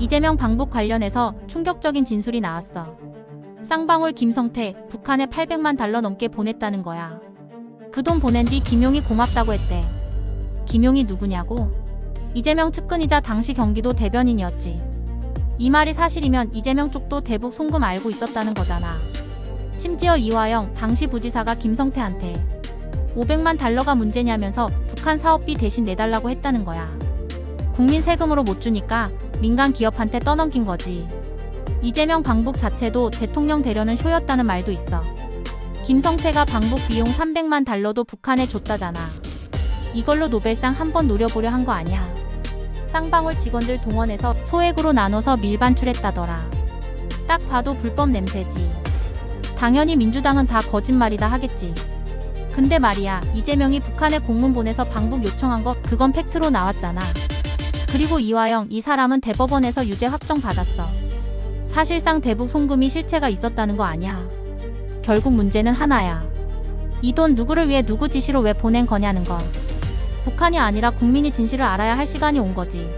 이재명 방북 관련해서 충격적인 진술이 나왔어. 쌍방울 김성태 북한에 800만 달러 넘게 보냈다는 거야. 그 돈 보낸 뒤 김용이 고맙다고 했대. 김용이 누구냐고? 이재명 측근이자 당시 경기도 대변인이었지. 이 말이 사실이면 이재명 쪽도 대북 송금 알고 있었다는 거잖아. 심지어 이화영 당시 부지사가 김성태한테 500만 달러가 문제냐면서 북한 사업비 대신 내달라고 했다는 거야. 국민 세금으로 못 주니까 민간 기업한테 떠넘긴 거지. 이재명 방북 자체도 대통령 되려는 쇼였다는 말도 있어. 김성태가 방북 비용 300만 달러도 북한에 줬다잖아. 이걸로 노벨상 한 번 노려보려 한 거 아니야. 쌍방울 직원들 동원해서 소액으로 나눠서 밀반출했다더라. 딱 봐도 불법 냄새지. 당연히 민주당은 다 거짓말이다 하겠지. 근데 말이야, 이재명이 북한에 공문 보내서 방북 요청한 거 그건 팩트로 나왔잖아. 그리고 이화영 이 사람은 대법원에서 유죄 확정 받았어. 사실상 대북 송금이 실체가 있었다는 거 아니야. 결국 문제는 하나야. 이 돈 누구를 위해 누구 지시로 왜 보낸 거냐는 거. 북한이 아니라 국민이 진실을 알아야 할 시간이 온 거지.